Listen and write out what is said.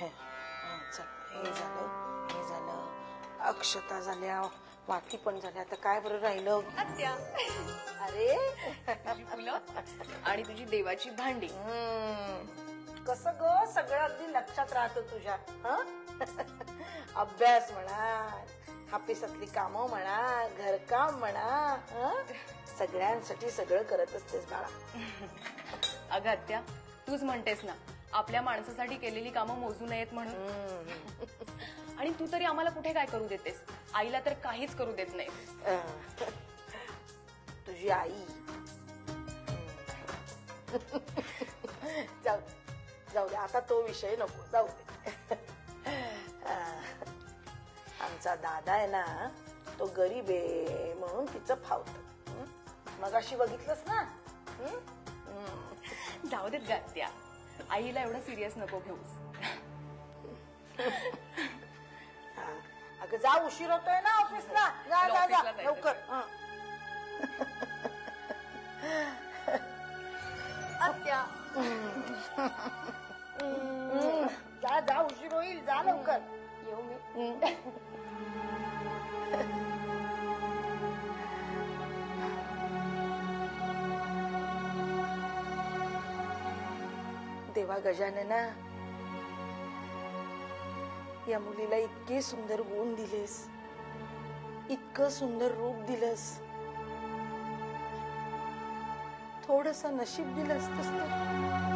हे। झालं हे झालं. अक्षता झाल्या वाटी पण झाल्या. आता काय बरं राहिलं? अरे. आणि तुझी देवाची भांडी. कसं ग? सगळं अगदी लक्षात राहतं तुझ्या. अभ्यास म्हणा हापिसातली कामं म्हणा घरकाम म्हणा सगळ्यांसाठी सगळं करत असतेस बाळा. अगं तूच म्हणतेस ना आपल्या माणसासाठी केलेली कामं मोजू नयेत म्हणून. आणि तू तरी आम्हाला कुठे काय करू देतेस? आईला तर काहीच करू देत नाही तुझी आई. जाऊ जाऊ दे. आता तो विषय नको. जाऊ दे. आमचा दादा आहे ना तो गरीब आहे म्हणून तिचं फावत. मग अशी बघितलंस ना? जाऊ देत ग आत्या आईला एवढं सिरियस नको घेऊस. अगं जा उशीर होतोय ना ऑफिसला. जा जा जा. ऑफिसला. लवकर. हं. आत्या. हं. जा जा उशीर होईल. जा लवकर. येऊ मी. देवा गजानना या मुलीला इतके सुंदर गुण दिलेस इतकं सुंदर रूप दिलंस. थोडस नशीब दिलं असतंस तर.